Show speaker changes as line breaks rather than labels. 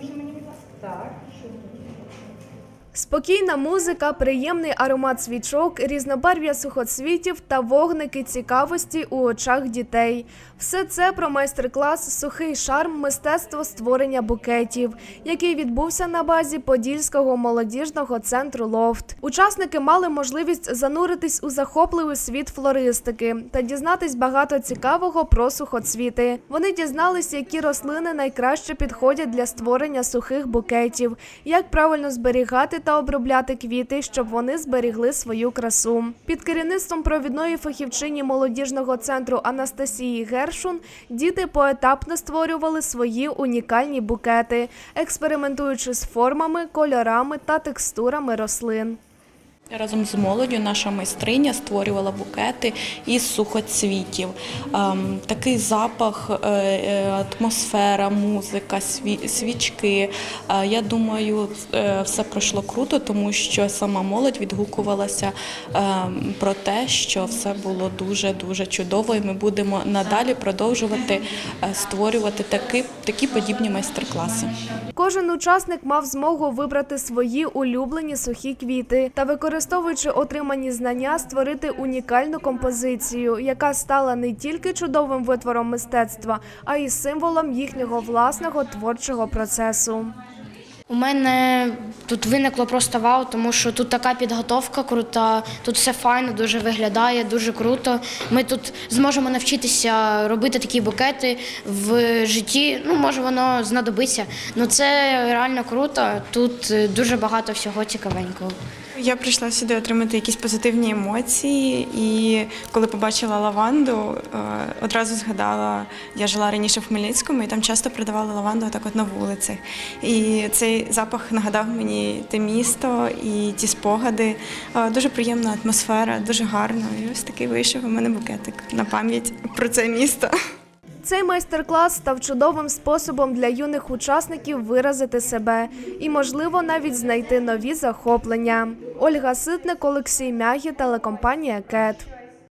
Дуже мені, будь ласка. Так.
Спокійна музика, приємний аромат свічок, різнобарв'я сухоцвітів та вогники цікавості у очах дітей. Все це про майстер-клас Сухий шарм мистецтво створення букетів, який відбувся на базі Подільського молодіжного центру Лофт. Учасники мали можливість зануритись у захопливий світ флористики та дізнатись багато цікавого про сухоцвіти. Вони дізнались, які рослини найкраще підходять для створення сухих букетів, як правильно зберігати та обробляти квіти, щоб вони зберігли свою красу. Під керівництвом провідної фахівчині молодіжного центру Анастасії Гершун діти поетапно створювали свої унікальні букети, експериментуючи з формами, кольорами та текстурами рослин.
Разом з молоддю наша майстриня створювала букети із сухоцвітів. Ем, Такий запах, е, е, атмосфера, музика, свічки. Е, Я думаю, все пройшло круто, тому що сама молодь відгукувалася ем, про те, що все було дуже дуже чудово, і ми будемо надалі продовжувати створювати такі, такі подібні майстер-класи.
Кожен учасник мав змогу вибрати свої улюблені сухі квіти та, використовуючи отримані знання, створити унікальну композицію, яка стала не тільки чудовим витвором мистецтва, а й символом їхнього власного творчого процесу.
У мене тут виникло просто вау, тому що тут така підготовка крута, тут все файно, дуже виглядає, дуже круто. Ми тут зможемо навчитися робити такі букети в житті. Ну, може, воно знадобиться. Ну це реально круто. Тут е, дуже багато всього цікавенького.
Я прийшла сюди отримати якісь позитивні емоції, і коли побачила лаванду, е, одразу згадала, я жила раніше в Хмельницькому, і там часто продавали лаванду так от на вулицях. І запах нагадав мені те місто і ті спогади. Е, Дуже приємна атмосфера, дуже гарно. І ось такий вийшов у мене букетик на пам'ять про це місто.
Цей майстер-клас став чудовим способом для юних учасників виразити себе і, можливо, навіть знайти нові захоплення. Ольга Ситник, Олексій Мягі, телекомпанія Кет.